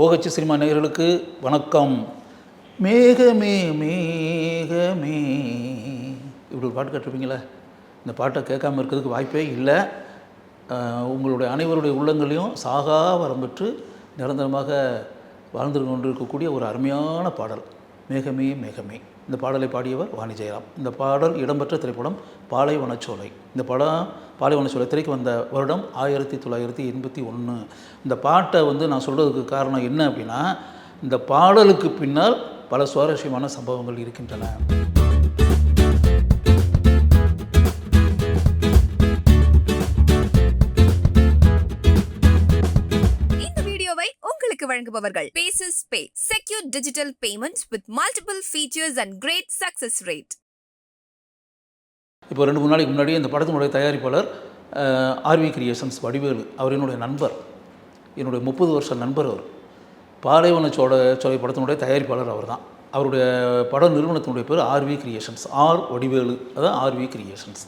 ஓகச்சி cinema நேயர்களுக்கு வணக்கம். மேகமே மேகமே. இப்படி ஒரு பாட்டு கேட்டிருப்பீங்களே? இந்த பாட்டை கேட்காம இருக்கிறதுக்கு வாய்ப்பே இல்லை. உங்களுடைய அனைவருடைய உள்ளங்களையும் சாகா வரம் பெற்று நிரந்தரமாக வாழ்ந்து கொண்டிருக்கக்கூடிய ஒரு அருமையான பாடல். மேகமே மேகமே. இந்த பாடலை பாடியவர் வாணி ஜெயராம். இந்த பாடல் இடம்பெற்ற திரைப்படம் பாலைவனச்சோலை. இந்த படம் பாலைவனச்சோலை திரைக்கு வந்த வருடம் ஆயிரத்தி தொள்ளாயிரத்தி எண்பத்தி ஒன்று இந்த பாட்டை வந்து நான் சொல்கிறதுக்கு காரணம் என்ன அப்படின்னா இந்த பாடலுக்கு பின்னால் பல சுவாரஸ்யமான சம்பவங்கள் இருக்கின்றன. உங்களுக்கு Paysys pay secure digital payments with multiple features and great success rate இப்போ ரெண்டு மூணு நாளைக்கு முன்னாடி இந்த படத்தினுடைய தயாரிப்பாளர் ஆர்வி கிரியேஷன்ஸ் வடிவேலு அவர் என்னுடைய நண்பர். என்னுடைய முப்பது வருஷ நண்பர் அவர். பாலைவன சோழ சோலை படத்தினுடைய தயாரிப்பாளர் அவர் தான் அவருடைய பட நிறுவனத்தினுடைய பேர் ஆர்வி கிரியேஷன்ஸ் ஆர் வடிவேலு அதான் ஆர்வி கிரியேஷன்ஸ்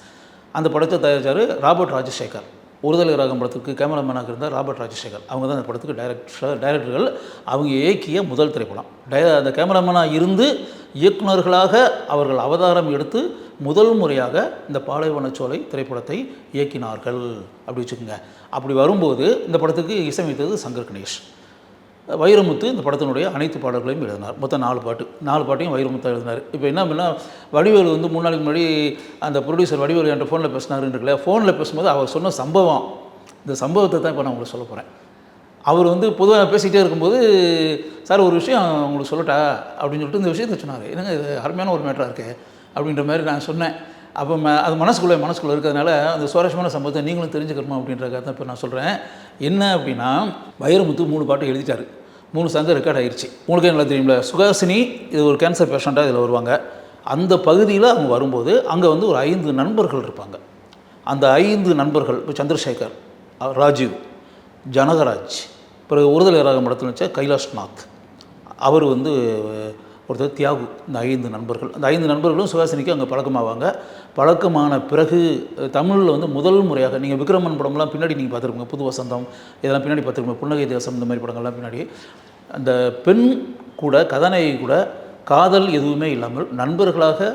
அந்த படத்தை தயாரித்தார் ராபர்ட் ராஜசேகர். ஒருதலை ராகம் படத்துக்கு கேமராமேனாக இருந்தார் ராபர்ட் ராஜசேகர். அவங்க தான் அந்த படத்துக்கு டைரக்டர் டைரக்டர்கள் அவங்க இயக்கிய முதல் திரைப்படம். டை அந்த கேமராமேனாக இருந்து இயக்குனர்களாக அவர்கள் அவதாரம் எடுத்து முதல் முறையாக இந்த பாலைவனச்சோலை திரைப்படத்தை இயக்கினார்கள். அப்படி வச்சுக்கோங்க. அப்படி வரும்போது இந்த படத்துக்கு இசையமைத்தது சங்கர் கணேஷ். வைரமுத்து இந்த படத்தினுடைய அனைத்து பாடல்களையும் எழுதினார். மொத்தம் நாலு பாட்டு. நாலு பாட்டையும் வைரமுத்து எழுதினார். இப்போ என்ன அப்படின்னா வடிவேலு வந்து மூணு நாளைக்கு முன்னாடி அந்த ப்ரொடியூசர் வடிவேலு என்ற ஃபோனில் பேசினாருன்றல ஃபோனில் பேசும்போது அவர் சொன்ன சம்பவம் இந்த சம்பவத்தை தான் இப்போ நான் உங்களுக்கு சொல்ல போகிறேன் அவர் வந்து பொதுவாக பேசிக்கிட்டே இருக்கும்போது சார் ஒரு விஷயம் உங்களுக்கு சொல்லட்டா? அப்படின்னு சொல்லிட்டு இந்த விஷயத்தை சொன்னார். என்னங்க இது? அருமையான ஒரு மேட்டராக இருக்குது அப்படின்ற மாதிரி நான் சொன்னேன். அப்போ அது மனசுக்குள்ளே மனசுக்குள்ளே இருக்கிறதுனால அந்த சுவாரஸ்யமான சம்பவத்தை நீங்களும் தெரிஞ்சுக்கணுமா அப்படின்றக்காக தான் இப்போ நான் சொல்கிறேன் என்ன அப்படின்னா வைரமுத்து மூணு பாட்டு எழுதிட்டார். மூணு சங்கம் ரெக்கார்ட் ஆகிடுச்சு உங்களுக்கே நல்லா தெரியும்ல? சுகாசினி இது ஒரு கேன்சர் பேஷண்ட்டாக இதில் வருவாங்க. அந்த பகுதியில் அவங்க வரும்போது அங்கே வந்து ஒரு ஐந்து நண்பர்கள் இருப்பாங்க. அந்த ஐந்து நண்பர்கள் இப்போ சந்திரசேகர் ராஜீவ் ஜனகராஜ் பிறகு ஒருதலை ராகம் படத்தில் வச்சா கைலாஷ்நாத். அவர் வந்து ஒருத்தர் தியாகு இந்த ஐந்து நண்பர்கள். அந்த ஐந்து நண்பர்களும் சுகாசினிக்கு அங்கே பழக்கமாவாங்க. பழக்கமான பிறகு தமிழில் வந்து முதல் முறையாக நீங்கள் விக்ரமன் படம்லாம் பின்னாடி நீங்கள் பார்த்துருப்பீங்க புது வசந்தம் இதெல்லாம் பின்னாடி பார்த்துருப்பீங்க புன்னகை தேசம் இந்த மாதிரி படங்கள்லாம் பின்னாடி. அந்த பெண் கூட கதாநாயகி கூட காதல் எதுவுமே இல்லாமல் நண்பர்களாக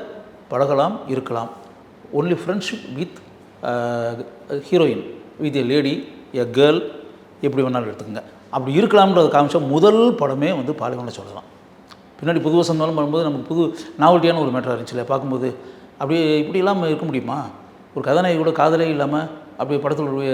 பழகலாம் இருக்கலாம். Only friendship with heroine with a lady a girl எப்படி வேணாலும் எடுத்துக்கோங்க. அப்படி இருக்கலாம்ன்றத காமிச்சா முதல் படமே வந்து பாலைவன சொல்லலாம். பின்னாடி புது வசந்தாலும் வரும்போது நமக்கு புது நாவல்ட்டியான ஒரு மேட்டராக இருந்துச்சுல்ல பார்க்கும்போது. அப்படியே இப்படி இல்லாமல் இருக்க முடியுமா? ஒரு கதாநாயகி கூட காதலே இல்லாமல் அப்படியே படத்துடைய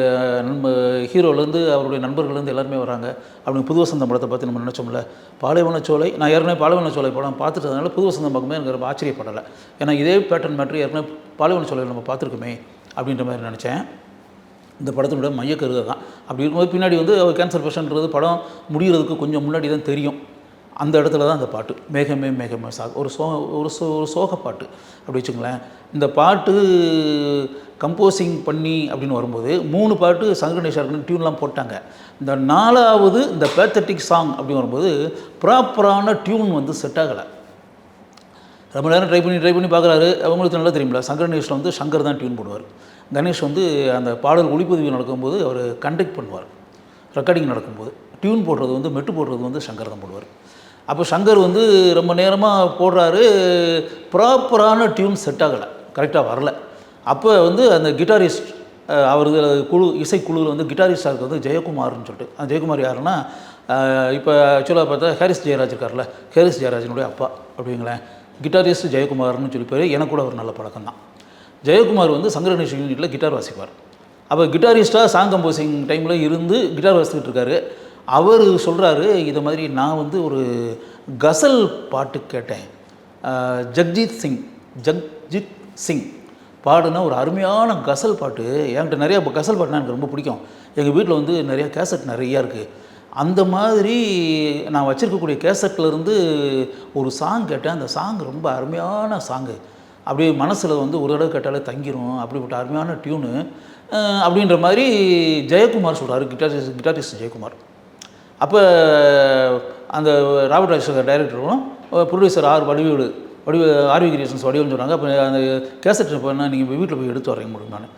நண்ப ஹீரோலேருந்து அவருடைய நண்பர்கள்லேருந்து எல்லாருமே வராங்க. அப்படி புது வசந்தம் படத்தை பார்த்து நம்ம நினச்சோம்ல. பாலைவன சோலை நான் ஏற்கனவே பாலைவன சோலை படம் பார்த்துட்டதுனால புது வசந்தம் பார்க்கும்போது எனக்கு ரொம்ப ஆச்சரியப்படலை. ஏன்னா இதே பேட்டர்ன் மேட்ரு ஏற்கனவே பாலைவன சோலையில் நம்ம பார்த்துருக்கோமே அப்படின்ற மாதிரி நினச்சேன். இந்த படத்தினுடைய மையக்கருதை தான் அப்படி இருக்கும்போது பின்னாடி வந்து அவர் கேன்சர் பேஷண்ட்றது படம் முடிகிறதுக்கு கொஞ்சம் முன்னாடி தான் தெரியும். அந்த இடத்துல தான் அந்த பாட்டு. மேகமே மேகமே சா ஒரு சோ ஒரு சோ ஒரு சோக பாட்டு. அப்படி வச்சுங்களேன் இந்த பாட்டு கம்போசிங் பண்ணி அப்படின்னு வரும்போது மூணு பாட்டு சங்கரநேஷாருக்குன்னு டியூன்லாம் போட்டாங்க. இந்த நாலாவது இந்த பேத்தட்டிக் சாங் அப்படின்னு வரும்போது ப்ராப்பரான டியூன் வந்து செட் ஆகலை. ரொம்ப நேரம் ட்ரை பண்ணி ட்ரை பண்ணி பார்க்குறாரு. அவங்களுக்கு நல்லா தெரியுமில்ல சங்கர் வந்து சங்கர் தான் டியூன் போடுவார். கணேஷ் வந்து அந்த பாடல் ஒளிப்பதிவு நடக்கும்போது அவர் கண்டக்ட் பண்ணுவார். ரெக்கார்டிங் நடக்கும்போது. டியூன் போடுறது வந்து மெட்டு போடுறது வந்து சங்கர் தான் போடுவார். அப்போ சங்கர் வந்து ரொம்ப நேரமாக போடுறாரு. ப்ராப்பரான டியூன் செட் ஆகலை. கரெக்டாக வரல. அப்போ வந்து அந்த கிட்டாரிஸ்ட் அவரது குழு இசைக்குழுவில் வந்து கிட்டாரிஸ்டாக வந்து ஜெயக்குமார்னு சொல்லிட்டு. அந்த ஜெயக்குமார் யாருன்னா இப்போ ஆக்சுவலாக பார்த்தா ஹாரிஸ் ஜெயராஜ் இருக்கார்ல. ஹாரிஸ் ஜெயராஜனுடைய அப்பா அப்படிங்களேன். கிட்டாரிஸ்ட் ஜெயக்குமார்னு சொல்லி பேர் எனக்கு கூட ஒரு நல்ல பழக்கம் தான். ஜெயக்குமார் வந்து சங்கர யூனிட்டில் கிட்டார் வாசிப்பார். அப்போ கிட்டாரிஸ்ட்டாக சாங் கம்போசிங் டைமில் இருந்து கிட்டார் வாசிக்கிட்டு இருக்காரு. அவர் சொல்கிறாரு இதை மாதிரி நான் வந்து ஒரு கசல் பாட்டு கேட்டேன். ஜக்ஜித் ஜக்ஜீத் சிங் ஜக்ஜித் சிங் பாடுன ஒரு அருமையான கசல் பாட்டு. என்கிட்ட இப்போ கசல் பாட்டுனா எனக்கு ரொம்ப பிடிக்கும். எங்கள் வீட்டில் வந்து நிறையா கேசட் நிறையா இருக்குது அந்த மாதிரி நான் வச்சுருக்கக்கூடிய கேசட்லேருந்து ஒரு சாங் கேட்டேன். அந்த சாங் ரொம்ப அருமையான சாங்கு. அப்படியே மனசில் வந்து ஒரு தடவை கேட்டாலே தங்கிடும் அப்படிப்பட்ட அருமையான டியூனு. அப்படின்ற மாதிரி ஜெயக்குமார் சொல்கிறாரு கிட்டாரிஸ்ட் கிட்டாரிஸ்ட் ஜெயக்குமார். அப்போ அந்த ராபர்ட் ராஜசேகர் டைரக்டரும் ப்ரொடியூசர் ஆர் வடிவீடு வடிவ ஆர்வி கிரியேஷன்ஸ் வடிவம்னு சொன்னாங்க அப்போ அந்த கேசட் இப்போ என்ன நீங்கள் வீட்டில் போய் எடுத்து வரேன் முடியும் நான்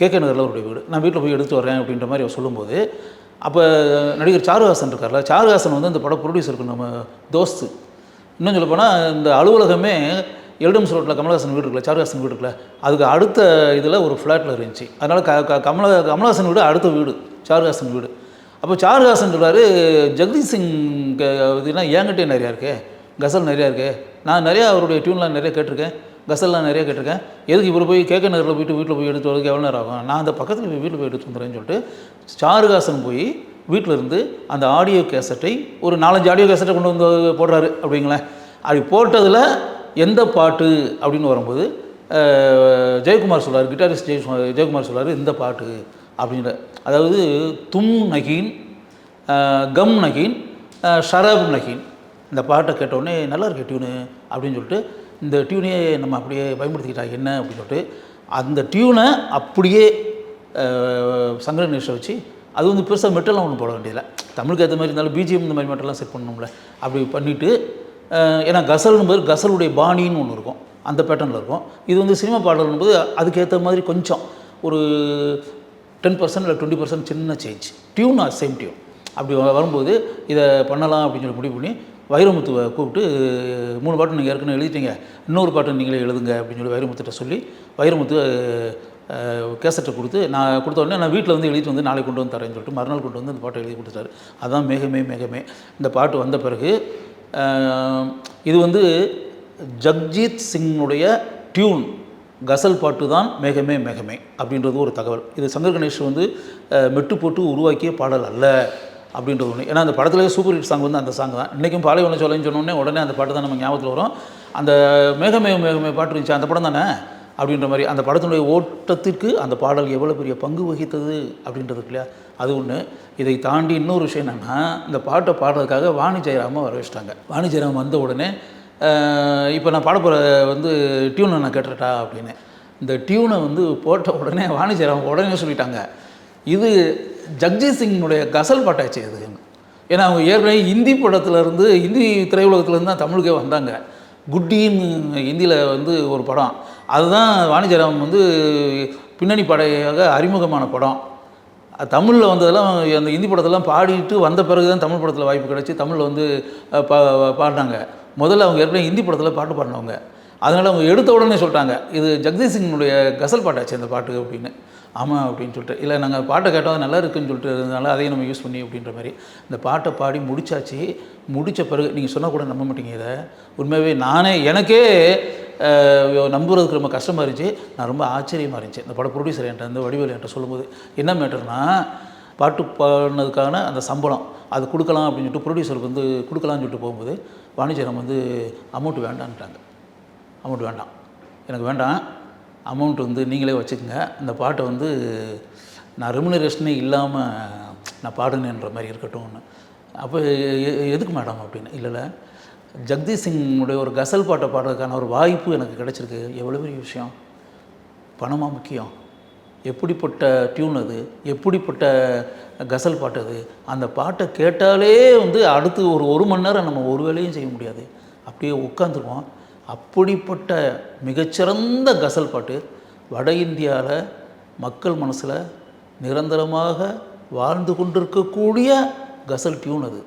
கேகே நகரில் அவருடைய வீடு. நான் வீட்டில் போய் எடுத்து வரேன் அப்படின்ற மாதிரி அவர் சொல்லும்போது அப்போ நடிகர் சாருஹாசன் இருக்கார்ல சாருஹாசன் வந்து அந்த பட ப்ரொடியூசருக்கு நம்ம தோஸ்து. இன்னும் சொல்ல போனால் இந்த அலுவலகமே எல்டம்ஸ் ரோட்டில் கமலஹாசன் வீடு இருக்குல்ல சாருஹாசன் வீடு இருக்குல்ல அதுக்கு அடுத்த இதில் ஒரு ஃப்ளாட்டில் இருந்துச்சு. அதனால் க க கமல கமலஹாசன் வீடு அடுத்த வீடு சாருஹாசன் வீடு. அப்போ சாருஹாசன் சொல்கிறாரு ஜெகதீஷ் சிங் க- இதுனா என்கிட்டே நிறையா இருக்கே கசல் நிறையா இருக்கே. நான் நிறையா அவருடைய டியூன்லாம் நிறைய கேட்டிருக்கேன் கசல்லாம் நிறைய கேட்டிருக்கேன். எதுக்கு இவர் போய் கேட்க நேரில் போயிட்டு வீட்டில் போய் எடுத்து வரதுக்கு எவ்வளோ நேரம் ஆகும்? நான் அந்த பக்கத்தில் போய் வீட்டில் போய் எடுத்து வந்துடுறேன்னு சொல்லிட்டு சாருஹாசன் போய் வீட்டில் இருந்து அந்த ஆடியோ கேசட்டை ஒரு நாலஞ்சு ஆடியோ கேசட்டை கொண்டு வந்து போடுறாரு. அப்படிங்களேன். அப்படி போட்டதில் எந்த பாட்டு? அப்படின்னு வரும்போது ஜெயக்குமார் சொல்கிறார் கிட்டாரிஸ்ட் ஜெய் ஜெயக்குமார் சொல்கிறார் இந்த பாட்டு அப்படின்ற அதாவது தும் நகீன் கம் நகீன் ஷரப் நகீன். இந்த பாட்டை கேட்டோடனே நல்லா இருக்கு டியூனு அப்படின்னு சொல்லிட்டு இந்த டியூனையே நம்ம அப்படியே பயன்படுத்திக்கிட்டா என்ன அப்படின்னு சொல்லிட்டு அந்த டியூனை அப்படியே அஹ், சங்கர வச்சு அது வந்து பெருசாக மெட்டெல்லாம் ஒன்றும் போட வேண்டியதில்லை. தமிழுக்கு ஏற்ற மாதிரி இருந்தாலும் பிஜிஎம் இந்த மாதிரி மெட்டெல்லாம் செட் பண்ணணும்ல. அப்படி பண்ணிவிட்டு ஏன்னா கசல்னு போது கசலுடைய பாணின்னு ஒன்று இருக்கும். அந்த பேட்டர்னில் இருக்கும். இது வந்து சினிமா பாடல்னும் போது அதுக்கேற்ற மாதிரி கொஞ்சம் ஒரு டென் பர்சன்ட் இல்லை டுவெண்ட்டி பர்சன்ட் சின்ன சேஞ்ச் டியூன் சேம் டியூன் அப்படி வரும்போது இதை பண்ணலாம் அப்படின்னு சொல்லி முடிவு பண்ணி வைரமுத்துவை கூப்பிட்டு மூணு பாட்டு நீங்கள் ஏற்கனவே எழுதிட்டீங்க. இன்னொரு பாட்டு நீங்களே எழுதுங்க அப்படின்னு சொல்லி வைரமுத்துட்ட சொல்லி வைரமுத்து கேசட்டை கொடுத்து நான் கொடுத்த உடனே நான் வீட்டில் வந்து எழுதிட்டு வந்து நாளைக்கு கொண்டு வந்து தரேன்னு சொல்லிட்டு மறுநாள் கொண்டு வந்து அந்த பாட்டை எழுதி கொடுத்துட்டாரு. அதான் மேகமே மேகமே இந்த பாட்டு வந்த பிறகு இது வந்து ஜக்ஜீத் சிங்னுடைய டியூன் கசல் பாட்டு தான் மேகமே மேகமே அப்படின்றது ஒரு தகவல். இது சங்கர் கணேஷ் வந்து மெட்டு போட்டு உருவாக்கிய பாடல் அல்ல அப்படின்றது ஒன்று ஏன்னா அந்த படத்துலேயே சூப்பர் ஹிட் சாங் வந்து அந்த சாங் தான். இன்றைக்கும் பாலைவன சோலைன்னு சொன்னோடனே உடனே அந்த பாட்டு தான் நம்ம ஞாபகத்தில் வரும். அந்த மேகமே மேகமே பாட்டு இருந்துச்சு அந்த படம் தானே? அப்படின்ற மாதிரி அந்த படத்தினுடைய ஓட்டத்திற்கு அந்த பாடல் எவ்வளோ பெரிய பங்கு வகித்தது அப்படின்றது இல்லையா? அது ஒன்று இதை தாண்டி இன்னொரு விஷயம் என்னென்னா இந்த பாட்டை பாடுறதுக்காக வாணி ஜெயராம வர வச்சிட்டாங்க வாணி ஜெயராம் வந்த உடனே இப்போ நான் பாட போகிற வந்து டியூனை நான் கேட்டுட்டா அப்படின்னு. இந்த டியூனை வந்து போட்ட உடனே வாணிஜர் அவங்க உடனே சொல்லிட்டாங்க. இது ஜக்ஜீத் சிங்கினுடைய கசல் பாட்டாச்சு இது. ஏன்னா அவங்க ஏற்கனவே ஹிந்தி படத்துலேருந்து ஹிந்தி திரையுலகத்துலேருந்து தான் தமிழுக்கே வந்தாங்க. குட்டின்னு ஹிந்தியில் வந்து ஒரு படம். அதுதான் வாணிஜராம் வந்து பின்னணி படையாக அறிமுகமான படம். தமிழில் வந்ததெல்லாம் அந்த ஹிந்தி படத்தெல்லாம் பாடிட்டு வந்த பிறகு தான் தமிழ் படத்தில் வாய்ப்பு கிடச்சி தமிழில் வந்து பா பாடினாங்க. முதல்ல அவங்க ஏற்கனவே ஹிந்தி படத்தில் பாட்டு பாடினவங்க. அதனால் அவங்க எடுத்த உடனே சொல்லிட்டாங்க இது ஜெகதீஷ் சிங்கினுடைய கசல் பாட்டாச்சு அந்த பாட்டு? அப்படின்னு. ஆமாம் அப்படின்னு சொல்லிட்டு. இல்லை நாங்கள் பாட்டை கேட்டோம் நல்லா இருக்குன்னு சொல்லிட்டு இருந்தனால அதையும் நம்ம யூஸ் பண்ணி அப்படின்ற மாதிரி. இந்த பாட்டை பாடி முடிச்சாச்சு. முடித்த பிறகு நீங்கள் சொன்னால் கூட நம்ப மாட்டீங்க இதை. உண்மையாகவே நானே எனக்கே நம்புறதுக்கு ரொம்ப கஷ்டமாக இருந்துச்சு. நான் ரொம்ப ஆச்சரியமாக இருந்துச்சு. இந்த பட ப்ரொடியூசர் என்கிட்ட வந்து வடிவேல் என்கிட்ட சொல்லும்போது என்ன மேட்டர்னா பாட்டு பாடினதுக்கான அந்த சம்பளம் அது கொடுக்கலாம் அப்படின்னு சொல்லிட்டு ப்ரொடியூசருக்கு வந்து கொடுக்கலாம்னு சொல்லிட்டு போகும்போது வாணிஜரம் வந்து அமௌண்ட் வேண்டான்ட்டாங்க. அமௌண்ட் வேண்டாம். எனக்கு வேண்டாம். அமௌண்ட் வந்து நீங்களே வச்சுக்கோங்க. இந்த பாட்டை வந்து நான் ரெமுனரேஷனே இல்லாமல் நான் பாடுனேன்ற மாதிரி இருக்கட்டும்னு. அப்போ எ- எதுக்கு மேடம் அப்படின்னு? இல்லைல்ல ஜெகதீஷ் சிங்குடைய ஒரு கசல் பாட்டை பாடுறதுக்கான ஒரு வாய்ப்பு எனக்கு கிடச்சிருக்கு. எவ்வளோ பெரிய விஷயம்? பணமாக முக்கியம். எப்படிப்பட்ட டியூன் அது? எப்படிப்பட்ட கசல் பாட்டு அது? அந்த பாட்டை கேட்டாலே வந்து அடுத்து ஒரு ஒரு மணி நேரம் நம்ம ஒரு வேலையும் செய்ய முடியாது. அப்படியே உட்காந்துருவோம் அப்படிப்பட்ட மிகச்சிறந்த கசல் பாட்டு வட இந்தியாவில் மக்கள் மனசில் நிரந்தரமாக வாழ்ந்து கொண்டிருக்கக்கூடிய கசல் டியூன் அது.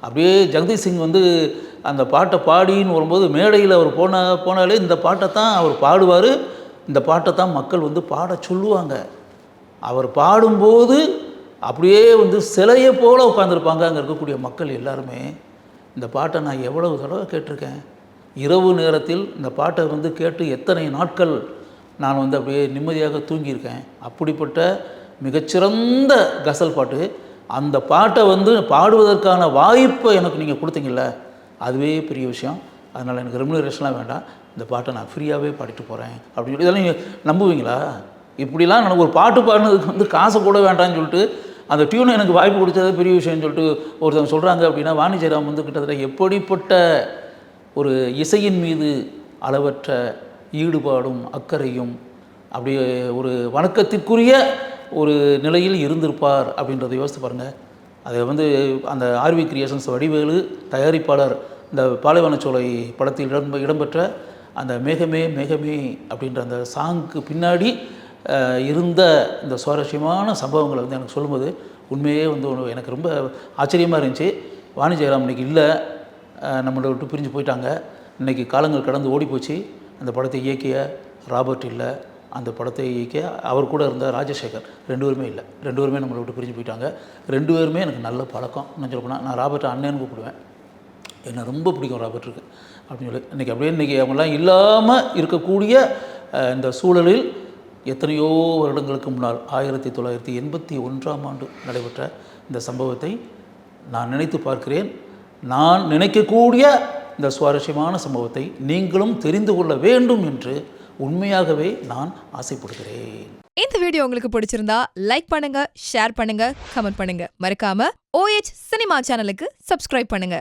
அப்படியே ஜெகதீஷ் சிங் வந்து அந்த பாட்டை பாடின்னு வரும்போது மேடையில் அவர் போன போனாலே இந்த பாட்டை தான் அவர் பாடுவார். இந்த பாட்டை தான் மக்கள் வந்து பாட சொல்லுவாங்க. அவர் பாடும்போது அப்படியே வந்து சிலையை போல் உட்காந்துருப்பாங்க அங்கே இருக்கக்கூடிய மக்கள் எல்லாருமே. இந்த பாட்டை நான் எவ்வளவு தடவை கேட்டிருக்கேன். இரவு நேரத்தில் இந்த பாட்டை வந்து கேட்டு எத்தனை நாட்கள் நான் வந்து அப்படியே நிம்மதியாக தூங்கியிருக்கேன். அப்படிப்பட்ட மிகச்சிறந்த கசல் பாட்டு. அந்த பாட்டை வந்து பாடுவதற்கான வாய்ப்பை எனக்கு நீங்கள் கொடுத்தீங்கல்ல. அதுவே பெரிய விஷயம். அதனால் எனக்கு ரெமுனரேஷன்லாம் வேண்டாம். இந்த பாட்டை நான் ஃப்ரீயாகவே பாடிட்டு போகிறேன் அப்படின்னு சொல்லி இதெல்லாம் நீங்கள் நம்புவீங்களா? இப்படிலாம் நான் ஒரு பாட்டு பாடினதுக்கு வந்து காசை கூட வேண்டாம்னு சொல்லிட்டு அந்த டியூனை எனக்கு வாய்ப்பு கொடுத்ததே பெரிய விஷயம்னு சொல்லிட்டு ஒருத்தவங்க சொல்கிறாங்க அப்படின்னா வாணி ஜெயராம் வந்து கிட்டத்தட்ட எப்படிப்பட்ட ஒரு இசையின் மீது அளவற்ற ஈடுபாடும் அக்கறையும் அப்படியே ஒரு வணக்கத்திற்குரிய ஒரு நிலையில் இருந்திருப்பார் அப்படின்றத யோசித்து பாருங்கள் அதை வந்து அந்த ஆர்வி கிரியேஷன்ஸ் வடிவேலு தயாரிப்பாளர் இந்த பாலைவனச்சோலை படத்தில் இடம் இடம்பெற்ற அந்த மேகமே மேகமே அப்படின்ற அந்த சாங்க்கு பின்னாடி இருந்த இந்த சுவாரஸ்யமான சம்பவங்களை வந்து எனக்கு சொல்லும்போது உண்மையே வந்து எனக்கு ரொம்ப ஆச்சரியமாக இருந்துச்சு. வாணி ஜெயராம் இல்லை. நம்மளை விட்டு பிரிஞ்சு போயிட்டாங்க. இன்றைக்கி காலங்கள் கடந்து ஓடி போச்சு. அந்த படத்தை இயக்கிய ராபர்ட் இல்லை. அந்த படத்தை இயக்கிய அவர் கூட இருந்த ராஜசேகர் ரெண்டு பேருமே இல்லை. ரெண்டு பேருமே நம்மளை விட்டு பிரிஞ்சு போயிட்டாங்க. ரெண்டு பேருமே எனக்கு நல்ல பழக்கம். இன்னும் நான் ராபர்ட் அண்ணன் கூப்பிடுவேன். என்னை ரொம்ப பிடிக்கும் ராபர்ட்டுக்கு. அப்படின்னு சொல்லி இன்றைக்கி அப்படியே இன்றைக்கி அவங்களாம் இல்லாமல் இருக்கக்கூடிய இந்த சூழலில் எத்தனையோ வருடங்களுக்கு முன்னால் ஆயிரத்தி தொள்ளாயிரத்தி எண்பத்தி ஒன்றாம் ஆண்டு நடைபெற்ற இந்த சம்பவத்தை நான் நினைத்து பார்க்கிறேன். நான் நினைக்கக்கூடிய இந்த சுவாரஸ்யமான சம்பவத்தை நீங்களும் தெரிந்து கொள்ள வேண்டும் என்று உண்மையாகவே நான் ஆசைப்படுகிறேன். இந்த வீடியோ உங்களுக்கு பிடிச்சிருந்தா லைக் பண்ணுங்க ஷேர் பண்ணுங்க கமெண்ட் பண்ணுங்க. மறக்காம ஓஎச் சினிமா சேனலுக்கு சப்ஸ்கிரைப் பண்ணுங்க.